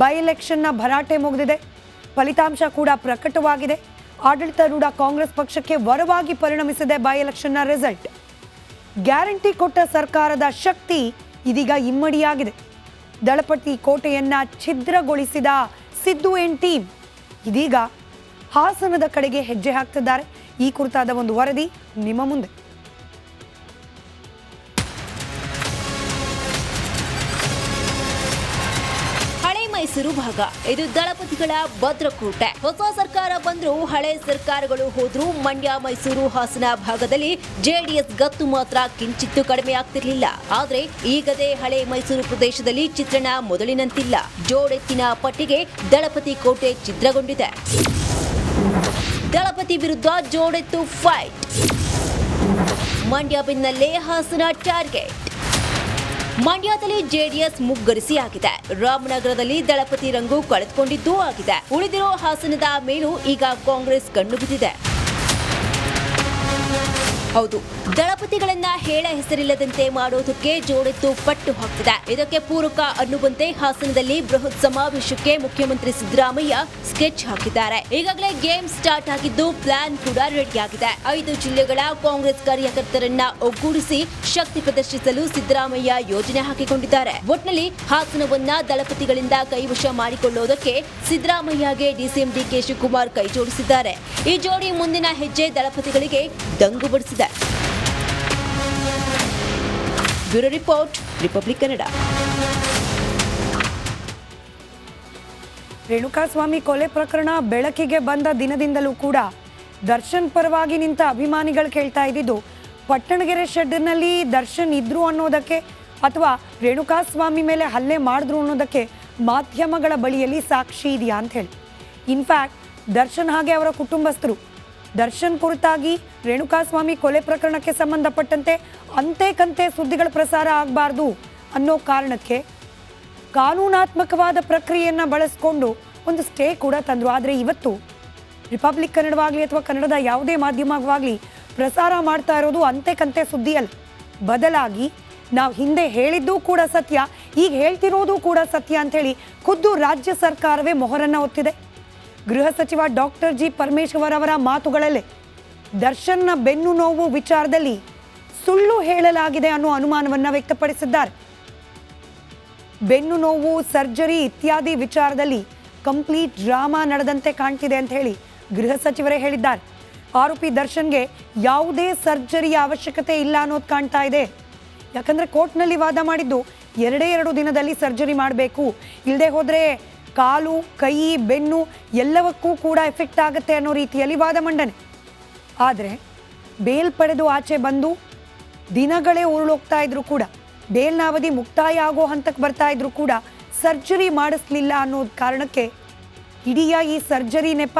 By ಎಲೆಕ್ಷನ್ನ ಭರಾಟೆ ಮುಗಿದಿದೆ. ಫಲಿತಾಂಶ ಕೂಡ ಪ್ರಕಟವಾಗಿದೆ. ಆಡಳಿತಾರೂಢ ಕಾಂಗ್ರೆಸ್ ಪಕ್ಷಕ್ಕೆ ವರವಾಗಿ ಪರಿಣಮಿಸಿದೆ ಬೈ ಎಲೆಕ್ಷನ್ನ ರಿಸಲ್ಟ್. ಗ್ಯಾರಂಟಿ ಕೊಟ್ಟ ಸರ್ಕಾರದ ಶಕ್ತಿ ಇದೀಗ ಇಮ್ಮಡಿಯಾಗಿದೆ. ದಳಪತಿ ಕೋಟೆಯನ್ನ ಛಿದ್ರಗೊಳಿಸಿದ ಸಿದ್ದು ಎನ್ ಟೀಮ್ ಇದೀಗ ಹಾಸನದ ಕಡೆಗೆ ಹೆಜ್ಜೆ ಹಾಕ್ತಿದ್ದಾರೆ. ಈ ಕುರಿತಾದ ಒಂದು ವರದಿ ನಿಮ್ಮ ಮುಂದೆ. ಹಳೆ ಮೈಸೂರು ಭಾಗ ಇದು ದಳಪತಿಗಳ ಭದ್ರಕೋಟೆ. ಹೊಸ ಸರ್ಕಾರ ಬಂದರೂ ಹಳೆ ಸರ್ಕಾರಗಳು ಹೋದ್ರೂ ಮಂಡ್ಯ, ಮೈಸೂರು ಹಾಸನ ಭಾಗದಲ್ಲಿ ಜೆಡಿಎಸ್ ಗತ್ತು ಮಾತ್ರ ಕಿಂಚಿತ್ತು ಕಡಿಮೆ ಆಗ್ತಿರ್ಲಿಲ್ಲ. ಆದ್ರೆ ಈಗದೇ ಹಳೆ ಮೈಸೂರು ಪ್ರದೇಶದಲ್ಲಿ ಚಿತ್ರಣ ಮೊದಲಿನಂತಿಲ್ಲ. ಜೋಡೆತ್ತಿನ ಪಟ್ಟಿಗೆ ದಳಪತಿ ಕೋಟೆ ಚಿತ್ರಗೊಂಡಿದೆ ದಳಪತಿ ವಿರುದ್ಧ ಜೋಡೆತ್ತು ಫೈಟ್. ಮಂಡ್ಯ ಬೆನ್ನಲ್ಲೇ ಹಾಸನ ಟಾರ್ಗೆಟ್. ಮಂಡ್ಯದಲ್ಲಿ ಜೆಡಿಎಸ್ ಮುಗ್ಗರಿಸಿ ಆಗಿದೆ ರಾಮನಗರದಲ್ಲಿ ದಳಪತಿ ರಂಗು ಕಳೆದುಕೊಂಡಿದ್ದೂ ಆಗಿದೆ. ಉಳಿದಿರೋ ಹಾಸನದ ಮೇಲೂ ಈಗ ಕಾಂಗ್ರೆಸ್ ಕಣ್ಣು ಬಿದ್ದಿದೆ. ಹೌದು. ದಳಪತಿಗಳನ್ನ ಹೇಳ ಹೆಸರಿಲ್ಲದಂತೆ ಮಾಡೋದಕ್ಕೆ ಜೋಡೆತ್ತು ಪಟ್ಟು ಹಾಕ್ತಿದೆ. ಇದಕ್ಕೆ ಪೂರಕ ಅನ್ನುವಂತೆ ಹಾಸನದಲ್ಲಿ ಬೃಹತ್ ಸಮಾವೇಶಕ್ಕೆ ಮುಖ್ಯಮಂತ್ರಿ ಸಿದ್ದರಾಮಯ್ಯ ಸ್ಕೆಚ್ ಹಾಕಿದ್ದಾರೆ. ಈಗಾಗಲೇ ಗೇಮ್ ಸ್ಟಾರ್ಟ್ ಆಗಿದ್ದು ಪ್ಲಾನ್ ಕೂಡ ರೆಡಿಯಾಗಿದೆ ಐದು ಜಿಲ್ಲೆಗಳ ಕಾಂಗ್ರೆಸ್ ಕಾರ್ಯಕರ್ತರನ್ನ ಒಗ್ಗೂಡಿಸಿ ಶಕ್ತಿ ಪ್ರದರ್ಶಿಸಲು ಸಿದ್ದರಾಮಯ್ಯ ಯೋಜನೆ ಹಾಕಿಕೊಂಡಿದ್ದಾರೆ. ಒಟ್ನಲ್ಲಿ ಹಾಸನವನ್ನ ದಳಪತಿಗಳಿಂದ ಕೈವಶ ಮಾಡಿಕೊಳ್ಳೋದಕ್ಕೆ ಸಿದ್ದರಾಮಯ್ಯಗೆ ಡಿಸಿಎಂ ಡಿಕೆ ಶಿವಕುಮಾರ್ ಕೈ ಜೋಡಿಸಿದ್ದಾರೆ. ಈ ಜೋಡಿ ಮುಂದಿನ ಹೆಜ್ಜೆ ದಳಪತಿಗಳಿಗೆ ದಂಗು ಬಡಿಸಿದೆ. Bureau report Republic Kannada Renukaswamy ಕೊಲೆ ಪ್ರಕರಣ ಬೆಳಕಿಗೆ ಬಂದ ದಿನದಿಂದಲೂ ಕೂಡ ದರ್ಶನ್ ಪರವಾಗಿ ನಿಂತ ಅಭಿಮಾನಿಗಳು ಕೇಳ್ತಾ ಇದ್ದಿದ್ದು, ಪಟ್ಟಣಗೆರೆ ಶೆಡ್ನಲ್ಲಿ ದರ್ಶನ್ ಇದ್ರು ಅನ್ನೋದಕ್ಕೆ ಅಥವಾ ರೇಣುಕಾಸ್ವಾಮಿ ಮೇಲೆ ಹಲ್ಲೆ ಮಾಡಿದ್ರು ಅನ್ನೋದಕ್ಕೆ ಮಾಧ್ಯಮಗಳ ಬಳಿಯಲ್ಲಿ ಸಾಕ್ಷಿ ಇದೆಯಾ ಅಂತ ಹೇಳಿ. ಇನ್ಫ್ಯಾಕ್ಟ್ ದರ್ಶನ್ ಹಾಗೆ ಅವರ ಕುಟುಂಬಸ್ಥರು ದರ್ಶನ್ ಕುರಿತಾಗಿ ರೇಣುಕಾಸ್ವಾಮಿ ಕೊಲೆ ಪ್ರಕರಣಕ್ಕೆ ಸಂಬಂಧಪಟ್ಟಂತೆ ಅಂತೆ ಕಂತೆ ಸುದ್ದಿಗಳ ಪ್ರಸಾರ ಆಗಬಾರ್ದು ಅನ್ನೋ ಕಾರಣಕ್ಕೆ ಕಾನೂನಾತ್ಮಕವಾದ ಪ್ರಕ್ರಿಯೆಯನ್ನು ಬಳಸಿಕೊಂಡು ಒಂದು ಸ್ಟೇ ಕೂಡ ತಂದರು. ಆದರೆ ಇವತ್ತು ರಿಪಬ್ಲಿಕ್ ಕನ್ನಡವಾಗಲಿ ಅಥವಾ ಕನ್ನಡದ ಯಾವುದೇ ಮಾಧ್ಯಮವಾಗಲಿ ಪ್ರಸಾರ ಮಾಡ್ತಾ ಇರೋದು ಅಂತೆ ಕಂತೆ ಸುದ್ದಿ ಅಲ್ಲ ಬದಲಾಗಿ ನಾವು ಹಿಂದೆ ಹೇಳಿದ್ದೂ ಕೂಡ ಸತ್ಯ, ಈಗ ಹೇಳ್ತಿರೋದು ಕೂಡ ಸತ್ಯ ಅಂಥೇಳಿ ಖುದ್ದು ರಾಜ್ಯ ಸರ್ಕಾರವೇ ಮೊಹರನ್ನ ಒತ್ತಿದೆ. ಗೃಹ ಸಚಿವ ಡಾಕ್ಟರ್ ಜಿ ಪರಮೇಶ್ವರ್ ಅವರ ಮಾತುಗಳಲ್ಲೇ ದರ್ಶನ್ನ ಬೆನ್ನು ನೋವು ವಿಚಾರದಲ್ಲಿ ಸುಳ್ಳು ಹೇಳಲಾಗಿದೆ ಅನ್ನೋ ಅನುಮಾನವನ್ನು ವ್ಯಕ್ತಪಡಿಸಿದ್ದಾರೆ. ಬೆನ್ನು ನೋವು, ಸರ್ಜರಿ ಇತ್ಯಾದಿ ವಿಚಾರದಲ್ಲಿ ಕಂಪ್ಲೀಟ್ ಡ್ರಾಮಾ ನಡೆದಂತೆ ಕಾಣ್ತಿದೆ ಅಂತ ಹೇಳಿ ಗೃಹ ಸಚಿವರೇ ಹೇಳಿದ್ದಾರೆ. ಆರೋಪಿ ದರ್ಶನ್ಗೆ ಯಾವುದೇ ಸರ್ಜರಿಯ ಅವಶ್ಯಕತೆ ಇಲ್ಲ ಅನ್ನೋದು ಕಾಣ್ತಾ ಇದೆ. ಯಾಕಂದ್ರೆ ಕೋರ್ಟ್ನಲ್ಲಿ ವಾದ ಮಾಡಿದ್ದು ಎರಡೇ ಎರಡು ದಿನದಲ್ಲಿ ಸರ್ಜರಿ ಮಾಡಬೇಕು. ಇಲ್ಲದೆ ಹೋದರೆ ಕಾಲು, ಕೈ, ಬೆನ್ನು ಎಲ್ಲವಕ್ಕೂ ಕೂಡ ಎಫೆಕ್ಟ್ ಆಗುತ್ತೆ ಅನ್ನೋ ರೀತಿಯಲ್ಲಿ ವಾದ ಮಂಡನೆ. ಆದರೆ ಬೇಲ್ ಪಡೆದು ಆಚೆ ಬಂದು ದಿನಗಳೇ ಉರುಳೋಗ್ತಾ ಇದ್ರು ಕೂಡ ಬೇಲ್ನ ಅವಧಿ ಮುಕ್ತಾಯ ಆಗೋ ಹಂತಕ್ಕೆ ಬರ್ತಾ ಇದ್ರು ಕೂಡ ಸರ್ಜರಿ ಮಾಡಿಸ್ಲಿಲ್ಲ ಅನ್ನೋ ಕಾರಣಕ್ಕೆ ಇಡೀ ಈ ಸರ್ಜರಿ ನೆಪ,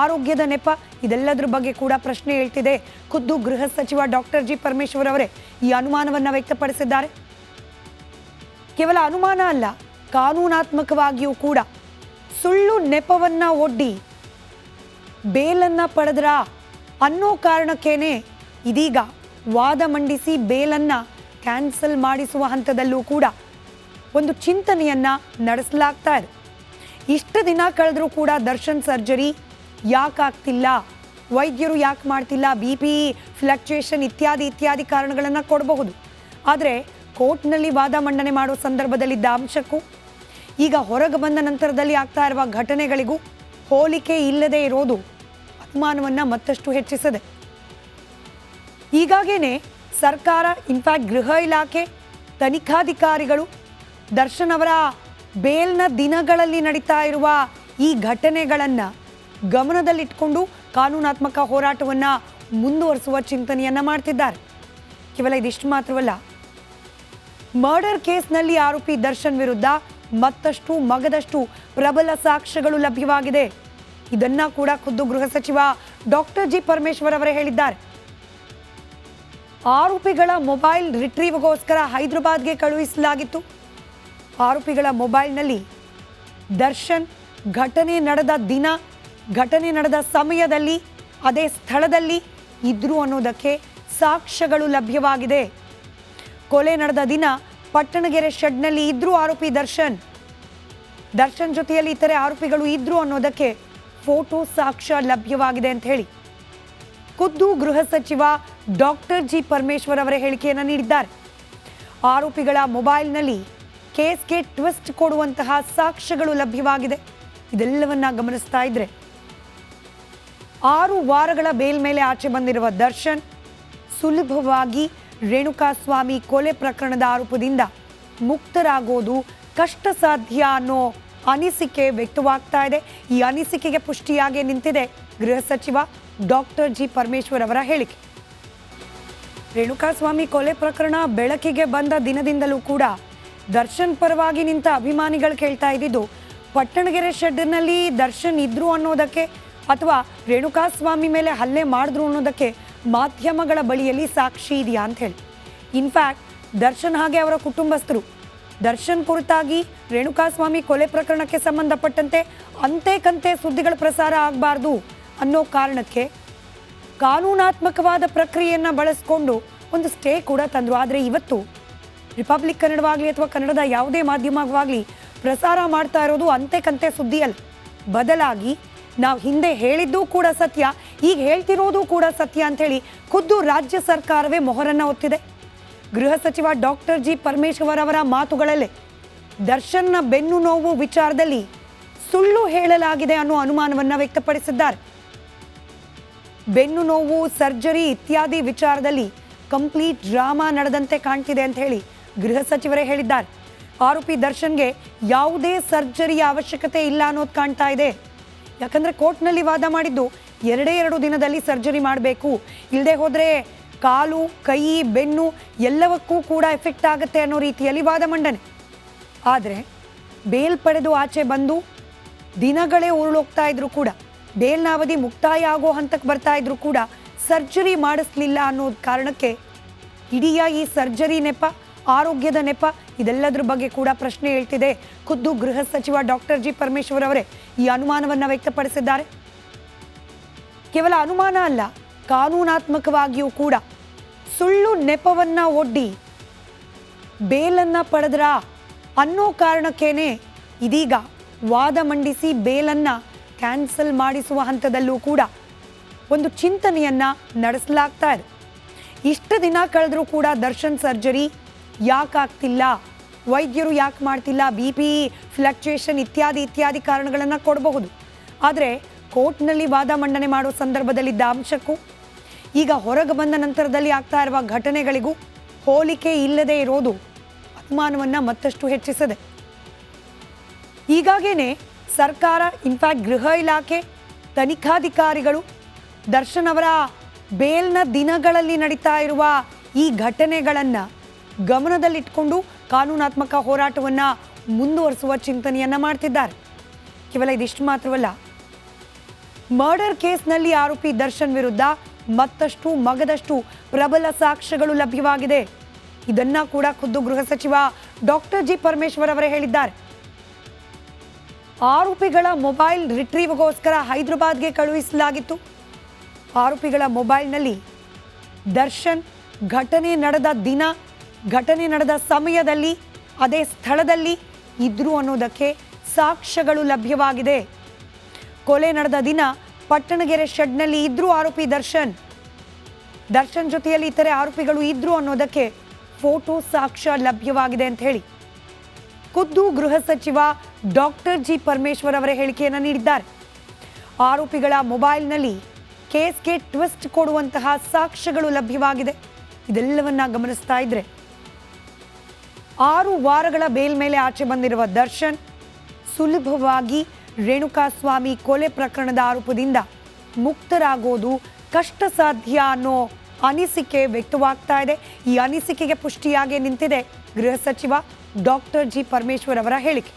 ಆರೋಗ್ಯದ ನೆಪ ಇದೆಲ್ಲದ್ರ ಬಗ್ಗೆ ಕೂಡ ಪ್ರಶ್ನೆ ಹೇಳ್ತಿದೆ. ಖುದ್ದು ಗೃಹ ಸಚಿವ ಡಾಕ್ಟರ್ ಜಿ ಪರಮೇಶ್ವರ್ ಅವರೇ ಈ ಅನುಮಾನವನ್ನು ವ್ಯಕ್ತಪಡಿಸಿದ್ದಾರೆ. ಕೇವಲ ಅನುಮಾನ ಅಲ್ಲ ಕಾನೂನಾತ್ಮಕವಾಗಿಯೂ ಕೂಡ ಸುಳ್ಳು ನೆಪವನ್ನ ಒಡ್ಡಿ ಬೇಲನ್ನ ಪಡೆದ್ರ ಅನ್ನೋ ಕಾರಣಕ್ಕೇನೆ ಇದೀಗ ವಾದ ಮಂಡಿಸಿ ಬೇಲನ್ನ ಕ್ಯಾನ್ಸಲ್ ಮಾಡಿಸುವ ಹಂತದಲ್ಲೂ ಕೂಡ ಒಂದು ಚಿಂತನೆಯನ್ನ ನಡೆಸಲಾಗ್ತಾ ಇದೆ. ಇಷ್ಟು ದಿನ ಕಳೆದರೂ ಕೂಡ ದರ್ಶನ್ ಸರ್ಜರಿ ಯಾಕಾಗ್ತಿಲ್ಲ? ವೈದ್ಯರು ಯಾಕೆ ಮಾಡ್ತಿಲ್ಲ? ಬಿ ಪಿ, ಫ್ಲಕ್ಚುಯೇಷನ್ ಇತ್ಯಾದಿ ಇತ್ಯಾದಿ ಕಾರಣಗಳನ್ನು ಕೊಡಬಹುದು. ಆದರೆ ಕೋರ್ಟ್ನಲ್ಲಿ ವಾದ ಮಂಡನೆ ಮಾಡೋ ಸಂದರ್ಭದಲ್ಲಿದ್ದ ಅಂಶಕ್ಕೂ ಈಗ ಹೊರಗೆ ಬಂದ ನಂತರದಲ್ಲಿ ಆಗ್ತಾ ಇರುವ ಘಟನೆಗಳಿಗೂ ಹೋಲಿಕೆ ಇಲ್ಲದೆ ಇರೋದು ಅನುಮಾನವನ್ನು ಮತ್ತಷ್ಟು ಹೆಚ್ಚಿಸಿದೆ. ಈಗಾಗೇನೆ ಸರ್ಕಾರ ಇನ್ಫ್ಯಾಕ್ಟ್ ಗೃಹ ಇಲಾಖೆ, ತನಿಖಾಧಿಕಾರಿಗಳು, ದರ್ಶನ್ ಅವರ ಬೇಲ್ನ ದಿನಗಳಲ್ಲಿ ನಡೀತಾ ಇರುವ ಈ ಘಟನೆಗಳನ್ನು ಗಮನದಲ್ಲಿಟ್ಕೊಂಡು ಕಾನೂನಾತ್ಮಕ ಹೋರಾಟವನ್ನು ಮುಂದುವರಿಸುವ ಚಿಂತನೆಯನ್ನು ಮಾಡ್ತಿದ್ದಾರೆ. ಕೇವಲ ಇದಿಷ್ಟು ಮಾತ್ರವಲ್ಲ ಮರ್ಡರ್ ಕೇಸ್ನಲ್ಲಿ ಆರೋಪಿ ದರ್ಶನ್ ವಿರುದ್ಧ ಮತ್ತಷ್ಟು ಮಗದಷ್ಟು ಪ್ರಬಲ ಸಾಕ್ಷ್ಯಗಳು ಲಭ್ಯವಾಗಿದೆ. ಇದನ್ನ ಕೂಡ ಖುದ್ದು ಗೃಹ ಸಚಿವ ಡಾಕ್ಟರ್ ಜಿ ಪರಮೇಶ್ವರ್ ಅವರೇ ಹೇಳಿದ್ದಾರೆ. ಆರೋಪಿಗಳ ಮೊಬೈಲ್ ರಿಟ್ರೀವ್ಗೋಸ್ಕರ ಹೈದರಾಬಾದ್ಗೆ ಕಳುಹಿಸಲಾಗಿತ್ತು. ಆರೋಪಿಗಳ ಮೊಬೈಲ್ನಲ್ಲಿ ದರ್ಶನ್, ಘಟನೆ ನಡೆದ ದಿನ, ಘಟನೆ ನಡೆದ ಸಮಯದಲ್ಲಿ, ಅದೇ ಸ್ಥಳದಲ್ಲಿ ಇದ್ರು ಅನ್ನೋದಕ್ಕೆ ಸಾಕ್ಷ್ಯಗಳು ಲಭ್ಯವಾಗಿದೆ. ಕೊಲೆ ನಡೆದ ದಿನ ಪಟ್ಟಣಗೆರೆ ಶೆಡ್ನಲ್ಲಿ ಇದ್ರು ಆರೋಪಿ ದರ್ಶನ್. ದರ್ಶನ್ ಜೊತೆಯಲ್ಲಿ ಇತರೆ ಆರೋಪಿಗಳು ಇದ್ರು ಅನ್ನೋದಕ್ಕೆ ಫೋಟೋ ಸಾಕ್ಷ್ಯ ಲಭ್ಯವಾಗಿದೆ ಅಂತ ಹೇಳಿ. ಖುದ್ದು ಗೃಹ ಸಚಿವ ಡಾಕ್ಟರ್ ಜಿ ಪರಮೇಶ್ವರ್ ಅವರ ಹೇಳಿಕೆಯನ್ನು ನೀಡಿದ್ದಾರೆ. ಆರೋಪಿಗಳ ಮೊಬೈಲ್ನಲ್ಲಿ ಕೇಸ್ಗೆ ಟ್ವಿಸ್ಟ್ ಕೊಡುವಂತಹ ಸಾಕ್ಷ್ಯಗಳು ಲಭ್ಯವಾಗಿದೆ. ಇದೆಲ್ಲವನ್ನ ಗಮನಿಸ್ತಾ ಇದ್ರೆ. ಆರು ವಾರಗಳ ಬೇಲ್ ಮೇಲೆ ಆಚೆ ಬಂದಿರುವ ದರ್ಶನ್ ಸುಲಭವಾಗಿ ರೇಣುಕಾಸ್ವಾಮಿ ಕೊಲೆ ಪ್ರಕರಣದ ಆರೋಪದಿಂದ ಮುಕ್ತರಾಗೋದು ಕಷ್ಟ ಸಾಧ್ಯ ಅನ್ನೋ ಅನಿಸಿಕೆ ವ್ಯಕ್ತವಾಗ್ತಾ ಇದೆ. ಈ ಅನಿಸಿಕೆಗೆ ಪುಷ್ಟಿಯಾಗಿ ನಿಂತಿದೆ ಗೃಹ ಸಚಿವ ಡಾಕ್ಟರ್ ಜಿ ಪರಮೇಶ್ವರ್ ಅವರ ಹೇಳಿಕೆ. ರೇಣುಕಾಸ್ವಾಮಿ ಕೊಲೆ ಪ್ರಕರಣ ಬೆಳಕಿಗೆ ಬಂದ ದಿನದಿಂದಲೂ ಕೂಡ ದರ್ಶನ್ ಪರವಾಗಿ ನಿಂತ ಅಭಿಮಾನಿಗಳು ಕೇಳ್ತಾ ಇದ್ದಿದ್ದು, ಪಟ್ಟಣಗೆರೆ ಶೆಡ್ನಲ್ಲಿ ದರ್ಶನ್ ಇದ್ರು ಅನ್ನೋದಕ್ಕೆ ಅಥವಾ ರೇಣುಕಾಸ್ವಾಮಿ ಮೇಲೆ ಹಲ್ಲೆ ಮಾಡಿದ್ರು ಅನ್ನೋದಕ್ಕೆ ಮಾಧ್ಯಮಗಳ ಬಳಿಯಲ್ಲಿ ಸಾಕ್ಷಿ ಇದೆಯಾ ಅಂತ ಹೇಳಿ. ಇನ್ಫ್ಯಾಕ್ಟ್ ದರ್ಶನ್ ಹಾಗೆ ಅವರ ಕುಟುಂಬಸ್ಥರು, ದರ್ಶನ್ ಕುರಿತಾಗಿ ರೇಣುಕಾಸ್ವಾಮಿ ಕೊಲೆ ಪ್ರಕರಣಕ್ಕೆ ಸಂಬಂಧಪಟ್ಟಂತೆ ಅಂತೆ ಕಂತೆ ಸುದ್ದಿಗಳ ಪ್ರಸಾರ ಆಗಬಾರ್ದು ಅನ್ನೋ ಕಾರಣಕ್ಕೆ ಕಾನೂನಾತ್ಮಕವಾದ ಪ್ರಕ್ರಿಯೆಯನ್ನು ಬಳಸಿಕೊಂಡು ಒಂದು ಸ್ಟೇ ಕೂಡ ತಂದರು. ಆದರೆ ಇವತ್ತು ರಿಪಬ್ಲಿಕ್ ಕನ್ನಡವಾಗಲಿ ಅಥವಾ ಕನ್ನಡದ ಯಾವುದೇ ಮಾಧ್ಯಮವಾಗಲಿ ಪ್ರಸಾರ ಮಾಡ್ತಾ ಇರೋದು ಅಂತೆ ಕಂತೆ ಸುದ್ದಿ ಅಲ್ಲ ಬದಲಾಗಿ ನಾವು ಹಿಂದೆ ಹೇಳಿದ್ದು ಕೂಡ ಸತ್ಯ, ಈಗ ಹೇಳ್ತಿರೋದು ಕೂಡ ಸತ್ಯ ಅಂತೇಳಿ ಖುದ್ದು ರಾಜ್ಯ ಸರ್ಕಾರವೇ ಮೊಹರನ್ನ ಒತ್ತಿದೆ ಗೃಹ ಸಚಿವ ಡಾಕ್ಟರ್ ಜಿ ಪರಮೇಶ್ವರ್ ಅವರ ಮಾತುಗಳಲ್ಲೇ ದರ್ಶನ್ನ ಬೆನ್ನು ನೋವು ವಿಚಾರದಲ್ಲಿ ಸುಳ್ಳು ಹೇಳಲಾಗಿದೆ ಅನ್ನೋ ಅನುಮಾನವನ್ನು ವ್ಯಕ್ತಪಡಿಸಿದ್ದಾರೆ. ಬೆನ್ನು ನೋವು, ಸರ್ಜರಿ ಇತ್ಯಾದಿ ವಿಚಾರದಲ್ಲಿ ಕಂಪ್ಲೀಟ್ ಡ್ರಾಮಾ ನಡೆದಂತೆ ಕಾಣ್ತಿದೆ ಅಂತ ಹೇಳಿ ಗೃಹ ಸಚಿವರೇ ಹೇಳಿದ್ದಾರೆ. ಆರೋಪಿ ದರ್ಶನ್ಗೆ ಯಾವುದೇ ಸರ್ಜರಿಯ ಅವಶ್ಯಕತೆ ಇಲ್ಲ ಅನ್ನೋದು ಕಾಣ್ತಾ ಇದೆ. ಯಾಕಂದ್ರೆ ಕೋರ್ಟ್ನಲ್ಲಿ ವಾದ ಮಾಡಿದ್ದು ಎರಡೇ ಎರಡು ದಿನದಲ್ಲಿ ಸರ್ಜರಿ ಮಾಡಬೇಕು. ಇಲ್ಲದೆ ಹೋದರೆ ಕಾಲು, ಕೈ, ಬೆನ್ನು ಎಲ್ಲವಕ್ಕೂ ಕೂಡ ಎಫೆಕ್ಟ್ ಆಗುತ್ತೆ ಅನ್ನೋ ರೀತಿಯಲ್ಲಿ ವಾದ ಮಂಡನೆ. ಆದರೆ ಬೇಲ್ ಪಡೆದು ಆಚೆ ಬಂದು ದಿನಗಳೇ ಉರುಳೋಗ್ತಾ ಇದ್ರು ಕೂಡ, ಬೇಲ್ನ ಅವಧಿ ಮುಕ್ತಾಯ ಆಗೋ ಹಂತಕ್ಕೆ ಬರ್ತಾ ಇದ್ರು ಕೂಡ ಸರ್ಜರಿ ಮಾಡಿಸ್ಲಿಲ್ಲ ಅನ್ನೋ ಕಾರಣಕ್ಕೆ ಇಡೀ ಈ ಸರ್ಜರಿ ನೆಪ, ಆರೋಗ್ಯದ ನೆಪ ಇದೆಲ್ಲದ್ರ ಬಗ್ಗೆ ಕೂಡ ಪ್ರಶ್ನೆ ಹೇಳ್ತಿದೆ. ಖುದ್ದು ಗೃಹ ಸಚಿವ ಡಾಕ್ಟರ್ ಜಿ ಪರಮೇಶ್ವರ್ ಅವರೇ ಈ ಅನುಮಾನವನ್ನು ವ್ಯಕ್ತಪಡಿಸಿದ್ದಾರೆ. ಕೇವಲ ಅನುಮಾನ ಅಲ್ಲ, ಕಾನೂನಾತ್ಮಕವಾಗಿಯೂ ಕೂಡ ಸುಳ್ಳು ನೆಪವನ್ನ ಒಡ್ಡಿ ಬೇಲನ್ನ ಪಡೆದ್ರ ಅನ್ನೋ ಕಾರಣಕ್ಕೇನೆ ಇದೀಗ ವಾದ ಮಂಡಿಸಿ ಬೇಲನ್ನ ಕ್ಯಾನ್ಸಲ್ ಮಾಡಿಸುವ ಹಂತದಲ್ಲೂ ಕೂಡ ಒಂದು ಚಿಂತನೆಯನ್ನ ನಡೆಸಲಾಗ್ತಾ ಇದೆ. ಇಷ್ಟು ದಿನ ಕಳೆದರೂ ಕೂಡ ದರ್ಶನ್ ಸರ್ಜರಿ ಯಾಕೆ ಆಗ್ತಿಲ್ಲ ವೈದ್ಯರು ಯಾಕೆ ಮಾಡ್ತಿಲ್ಲ? ಬಿ ಪಿ ಫ್ಲಕ್ಚುಯೇಷನ್ ಇತ್ಯಾದಿ ಇತ್ಯಾದಿ ಕಾರಣಗಳನ್ನು ಕೊಡಬಹುದು. ಆದರೆ ಕೋರ್ಟ್ನಲ್ಲಿ ವಾದ ಮಂಡನೆ ಮಾಡುವ ಸಂದರ್ಭದಲ್ಲಿದ್ದ ಅಂಶಕ್ಕೂ, ಈಗ ಹೊರಗೆ ಬಂದ ನಂತರದಲ್ಲಿ ಆಗ್ತಾ ಇರುವ ಘಟನೆಗಳಿಗೂ ಹೋಲಿಕೆ ಇಲ್ಲದೆ ಇರೋದು ಅನುಮಾನವನ್ನು ಮತ್ತಷ್ಟು ಹೆಚ್ಚಿಸಿದೆ. ಈಗಾಗೇನೆ ಸರ್ಕಾರ ಇನ್ಫ್ಯಾಕ್ಟ್ ಗೃಹ ಇಲಾಖೆ, ತನಿಖಾಧಿಕಾರಿಗಳು ದರ್ಶನ್ ಅವರ ಬೇಲ್ನ ದಿನಗಳಲ್ಲಿ ನಡೀತಾ ಇರುವ ಈ ಘಟನೆಗಳನ್ನು ಗಮನದಲ್ಲಿಟ್ಕೊಂಡು ಕಾನೂನಾತ್ಮಕ ಹೋರಾಟವನ್ನು ಮುಂದುವರಿಸುವ ಚಿಂತನೆಯನ್ನ ಮಾಡ್ತಿದ್ದಾರೆ. ಕೇವಲ ಇದಿಷ್ಟು ಮಾತ್ರವಲ್ಲ, ಮರ್ಡರ್ ಕೇಸ್ನಲ್ಲಿ ಆರೋಪಿ ದರ್ಶನ್ ವಿರುದ್ಧ ಮತ್ತಷ್ಟು ಮಗದಷ್ಟು ಪ್ರಬಲ ಸಾಕ್ಷ್ಯಗಳು ಲಭ್ಯವಾಗಿದೆ. ಇದನ್ನ ಕೂಡ ಖುದ್ದು ಗೃಹ ಸಚಿವ ಡಾಕ್ಟರ್ ಜಿ ಪರಮೇಶ್ವರ್ ಅವರೇ ಹೇಳಿದ್ದಾರೆ. ಆರೋಪಿಗಳ ಮೊಬೈಲ್ ರಿಟ್ರೀವ್ಗೋಸ್ಕರ ಹೈದರಾಬಾದ್ಗೆ ಕಳುಹಿಸಲಾಗಿತ್ತು. ಆರೋಪಿಗಳ ಮೊಬೈಲ್ನಲ್ಲಿ ದರ್ಶನ್ ಘಟನೆ ನಡೆದ ದಿನ ಘಟನೆ ನಡೆದ ಸಮಯದಲ್ಲಿ, ಅದೇ ಸ್ಥಳದಲ್ಲಿ ಇದ್ರು ಅನ್ನೋದಕ್ಕೆ ಸಾಕ್ಷ್ಯಗಳು ಲಭ್ಯವಾಗಿದೆ. ಕೊಲೆ ನಡೆದ ದಿನ ಪಟ್ಟಣಗೆರೆ ಶೆಡ್ನಲ್ಲಿ ಇದ್ರು ಆರೋಪಿ ದರ್ಶನ್. ದರ್ಶನ್ ಜೊತೆಯಲ್ಲಿ ಇತರೆ ಆರೋಪಿಗಳು ಇದ್ರು ಅನ್ನೋದಕ್ಕೆ ಫೋಟೋ ಸಾಕ್ಷ್ಯ ಲಭ್ಯವಾಗಿದೆ ಅಂತ ಹೇಳಿ. ಖುದ್ದು ಗೃಹ ಸಚಿವ ಡಾಕ್ಟರ್ ಜಿ ಪರಮೇಶ್ವರ್ ಅವರ ಹೇಳಿಕೆಯನ್ನು ನೀಡಿದ್ದಾರೆ. ಆರೋಪಿಗಳ ಮೊಬೈಲ್ನಲ್ಲಿ ಕೇಸ್ಗೆ ಟ್ವಿಸ್ಟ್ ಕೊಡುವಂತಹ ಸಾಕ್ಷ್ಯಗಳು ಲಭ್ಯವಾಗಿದೆ. ಇದೆಲ್ಲವನ್ನ ಗಮನಿಸ್ತಾ ಇದ್ರೆ ಆರು ವಾರಗಳ ಬೇಲ್ ಮೇಲೆ ಆಚೆ ಬಂದಿರುವ ದರ್ಶನ್ ಸುಲಭವಾಗಿ ರೇಣುಕಾಸ್ವಾಮಿ ಕೊಲೆ ಪ್ರಕರಣದ ಆರೋಪದಿಂದ ಮುಕ್ತರಾಗೋದು ಕಷ್ಟ ಸಾಧ್ಯ ಅನ್ನೋ ಅನಿಸಿಕೆ ವ್ಯಕ್ತವಾಗ್ತಾ ಇದೆ. ಈ ಅನಿಸಿಕೆಗೆ ಪುಷ್ಟಿಯಾಗಿ ನಿಂತಿದೆ ಗೃಹ ಸಚಿವ ಡಾಕ್ಟರ್ ಜಿ ಪರಮೇಶ್ವರ್ ಅವರ ಹೇಳಿಕೆ.